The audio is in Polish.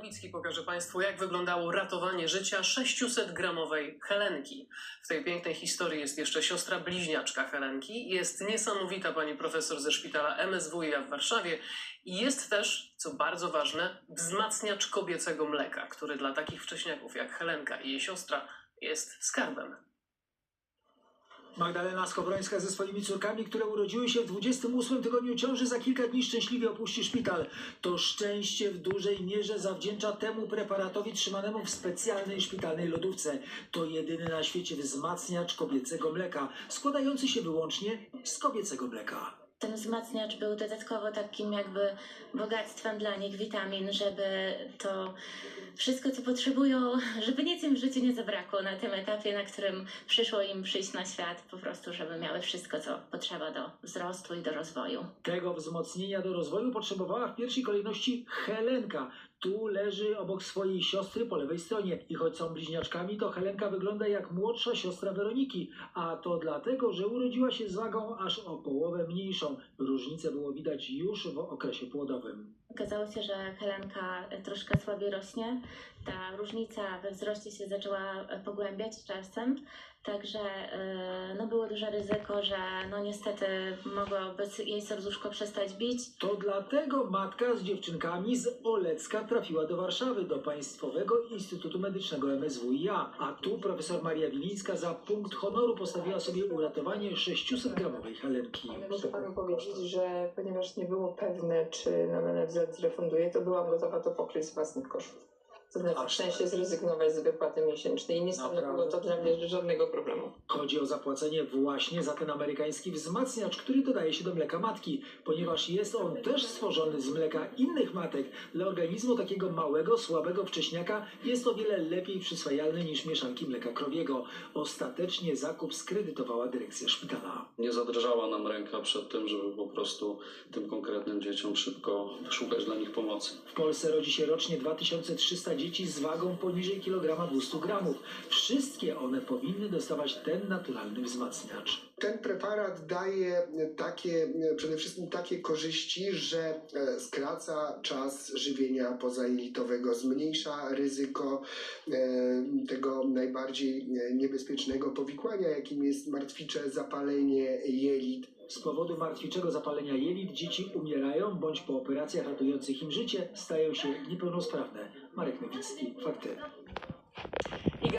Nowicki pokaże Państwu, jak wyglądało ratowanie życia 600-gramowej Helenki. W tej pięknej historii jest jeszcze siostra bliźniaczka Helenki. Jest niesamowita pani profesor ze szpitala MSWiA w Warszawie i jest też, co bardzo ważne, wzmacniacz kobiecego mleka, który dla takich wcześniaków jak Helenka i jej siostra jest skarbem. Magdalena Skowrońska ze swoimi córkami, które urodziły się w 28 tygodniu ciąży, za kilka dni szczęśliwie opuści szpital. To szczęście w dużej mierze zawdzięcza temu preparatowi trzymanemu w specjalnej szpitalnej lodówce. To jedyny na świecie wzmacniacz kobiecego mleka, składający się wyłącznie z kobiecego mleka. Ten wzmacniacz był dodatkowo takim jakby bogactwem dla nich, witamin, żeby to wszystko, co potrzebują, żeby nic im w życiu nie zabrakło na tym etapie, na którym przyszło im przyjść na świat, po prostu, żeby miały wszystko, co potrzeba do wzrostu i do rozwoju. Tego wzmocnienia do rozwoju potrzebowała w pierwszej kolejności Helenka. Tu leży obok swojej siostry po lewej stronie. I choć są bliźniaczkami, to Helenka wygląda jak młodsza siostra Weroniki. A to dlatego, że urodziła się z wagą aż o połowę mniejszą. Różnicę było widać już w okresie płodowym. Okazało się, że Helenka troszkę słabiej rośnie. Ta różnica we wzroście się zaczęła pogłębiać z czasem, także yy, no było duże ryzyko, że no niestety mogłoby jej serduszko przestać bić. To dlatego matka z dziewczynkami z Olecka trafiła do Warszawy, do Państwowego Instytutu Medycznego MSWiA. A tu profesor Maria Wilińska za punkt honoru postawiła sobie uratowanie 600-gramowej Helenki. Ale muszę panu powiedzieć, że ponieważ nie było pewne, czy nam NFZ zrefunduje, to byłam gotowa to pokryć z własnych kosztów. To znaczy w sensie zrezygnować z wypłaty miesięcznej i nie stanowiło to dla mnie żadnego problemu. Chodzi o zapłacenie właśnie za ten amerykański wzmacniacz, który dodaje się do mleka matki, ponieważ jest on też stworzony z mleka innych matek. Dla organizmu takiego małego, słabego wcześniaka jest o wiele lepiej przyswajalny niż mieszanki mleka krowiego. Ostatecznie zakup skredytowała dyrekcja szpitala. nie zadrżała nam ręka przed tym, żeby po prostu tym konkretnym dzieciom szybko szukać dla nich pomocy. W Polsce rodzi się rocznie 2300 dzieci z wagą poniżej kilograma 200 gramów. Wszystkie one powinny dostawać ten naturalny wzmacniacz. Ten preparat daje takie, przede wszystkim takie korzyści, że e, skraca czas żywienia pozajelitowego, zmniejsza ryzyko e, tego najbardziej e, niebezpiecznego powikłania, jakim jest martwicze zapalenie jelit. Z powodu martwiczego zapalenia jelit dzieci umierają bądź po operacjach ratujących im życie stają się niepełnosprawne. Marek Nowicki, Fakty.